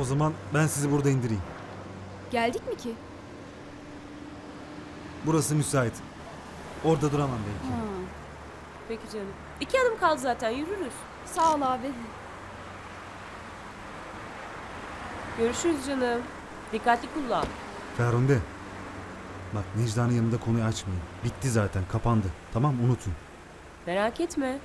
O zaman ben sizi burada indireyim. Geldik mi ki? Burası müsait. Orada duramam belki. Ha. Peki canım. İki adım kaldı zaten yürürüz. Sağ ol abi. Görüşürüz canım. Dikkatli kullan. Ferhunde. Bak Necla'nın yanında konuyu açmayın. Bitti zaten kapandı. Tamam unutun. Merak etme.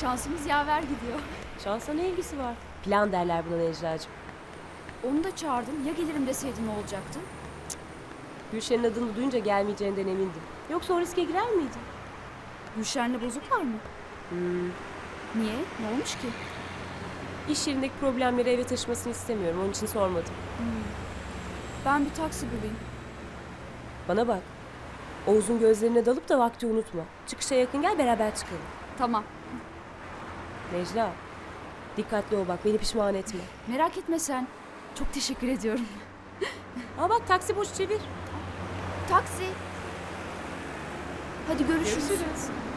Şansımız yaver gidiyor. Şansa ne ilgisi var? Plan derler buna Necla'cığım. Onu da çağırdım. Ya gelirim deseydim ne olacaktı? Gülşen'in adını duyunca gelmeyeceğinden emindim. Yoksa o riske girer miydin? Gülşen'le bozuk var mı? Hmm. Niye? Ne olmuş ki? İş yerindeki problemleri eve taşımasını istemiyorum. Onun için sormadım. Ben bir taksi bulayım. Bana bak. Oğuz'un gözlerine dalıp da vakti unutma. Çıkışa yakın gel beraber çıkalım. Tamam. Necla. Dikkatli ol bak beni pişman etme. Merak etme sen. Çok teşekkür ediyorum. Aa bak taksi boş çevir. Taksi. Hadi görüşürüz. Görüşürüz.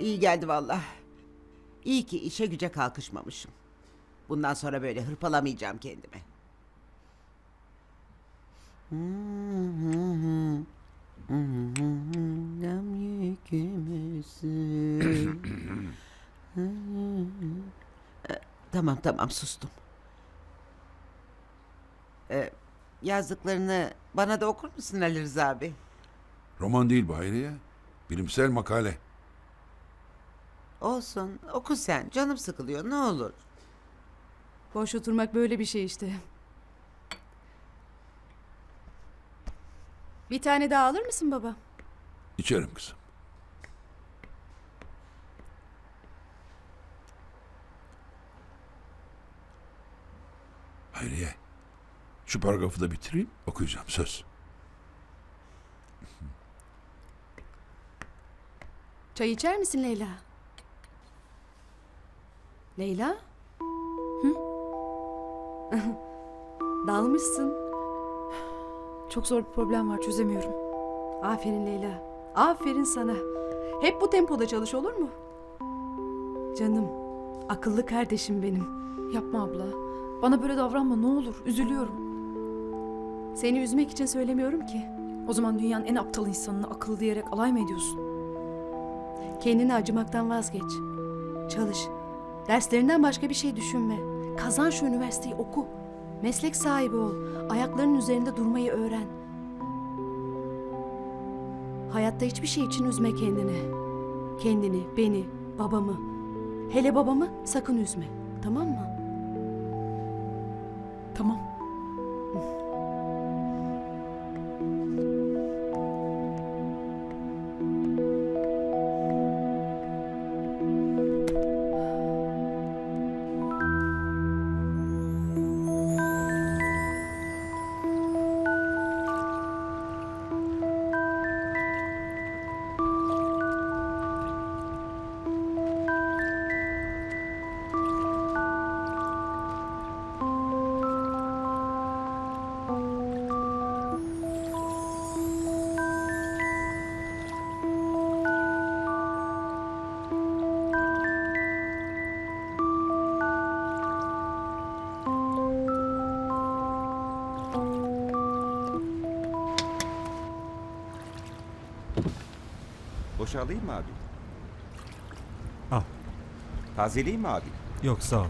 İyi geldi vallahi. İyi ki işe güce kalkışmamışım. Bundan sonra böyle hırpalamayacağım kendimi. Tamam tamam sustum. Ee, yazdıklarını bana da okur musun Ali Rıza abi? Roman değil bu Hayriye. Bilimsel makale. Olsun oku sen canım sıkılıyor ne olur. Boş oturmak böyle bir şey işte. Bir tane daha alır mısın baba? İçerim kızım. Hayriye. Şu paragrafı da bitireyim okuyacağım söz. Çay içer misin Leyla? Leyla? Hı? Dalmışsın. Çok zor bir problem var çözemiyorum. Aferin Leyla. Aferin sana. Hep bu tempoda çalış olur mu? Canım, akıllı kardeşim benim. Yapma abla. Bana böyle davranma ne olur. Üzülüyorum. Seni üzmek için söylemiyorum ki. O zaman dünyanın en aptal insanını akıllı diyerek alay mı ediyorsun? Kendini acımaktan vazgeç. Çalış. Derslerinden başka bir şey düşünme. Kazan şu üniversiteyi oku. Meslek sahibi ol. Ayaklarının üzerinde durmayı öğren. Hayatta hiçbir şey için üzme kendini. Kendini, beni, babamı. Hele babamı sakın üzme. Tamam mı? Tamam. Poşa alayım mı abi? Al. Tazeleyeyim mi abi? Yok sağ ol.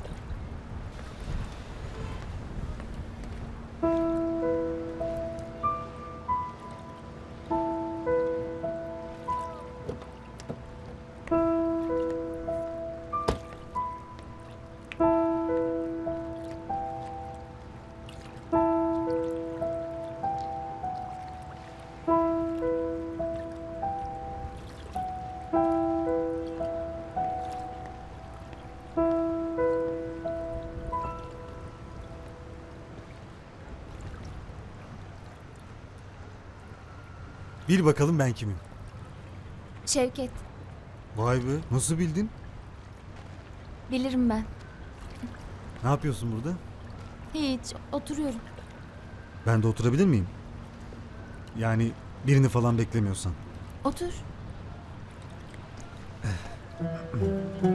Bil bakalım ben kimim. Şevket, Vay be nasıl bildin? bilirim ben. Ne yapıyorsun burada? Hiç, oturuyorum. Ben de oturabilir miyim? Yani birini falan beklemiyorsan. Otur.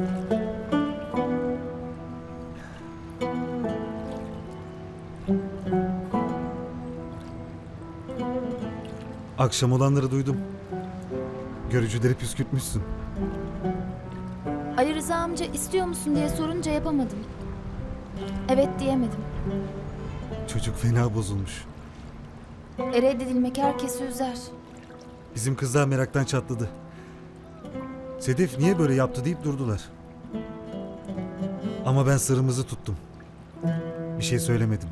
Akşam olanları duydum. Görücüleri püskürtmüşsün. Ali Rıza amca istiyor musun diye sorunca yapamadım. Evet diyemedim. Çocuk fena bozulmuş. E reddedilmek herkesi üzer. Bizim kızlar meraktan çatladı. Sedef niye böyle yaptı deyip durdular. Ama ben sırrımızı tuttum. Bir şey söylemedim.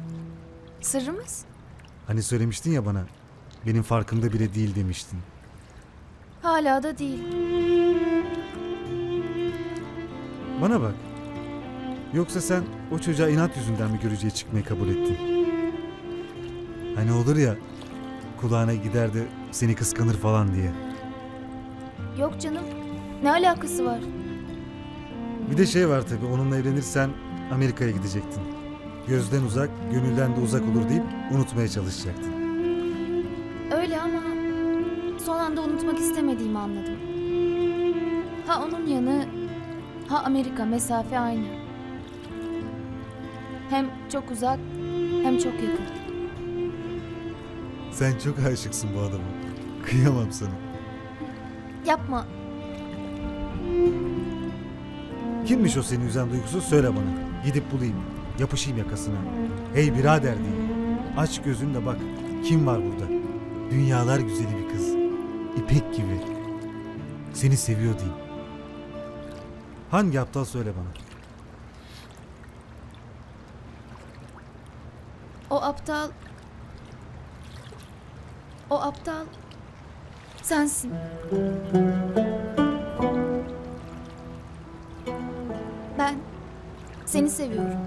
Sırrımız? Hani söylemiştin ya bana. Benim farkımda bile değil demiştin. Hala da değil. Bana bak. Yoksa sen o çocuğa inat yüzünden mi görücüye çıkmayı kabul ettin? Hani olur ya kulağına gider de seni kıskanır falan diye. Yok canım. Ne alakası var? Bir de şey var tabii onunla evlenirsen Amerika'ya gidecektin. Gözden uzak, gönülden de uzak olur deyip unutmaya çalışacaktın. Öyle ama son anda unutmak istemediğimi anladım. Ha onun yanı, ha Amerika mesafe aynı. Hem çok uzak, hem çok yakın. Sen çok aşıksın bu adama. Kıyamam sana. Yapma. Kimmiş o seni üzen duygusu söyle bana. Gidip bulayım. Yapışayım yakasına. Hey birader diyeyim. Aç gözünü de bak. Kim var burada? Dünyalar güzeli bir kız. İpek gibi. Seni seviyor diyeyim. Hangi aptal söyle bana. O aptal... O aptal... Sensin. Ben seni seviyorum.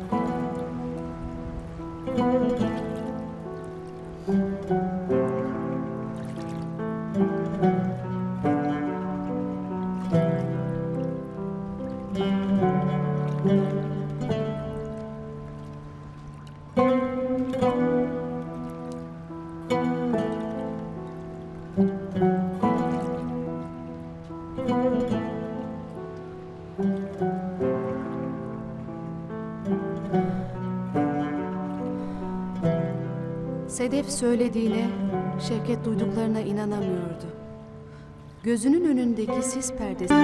Sedef söylediğine, Şevket duyduklarına inanamıyordu. Gözünün önündeki sis perdesi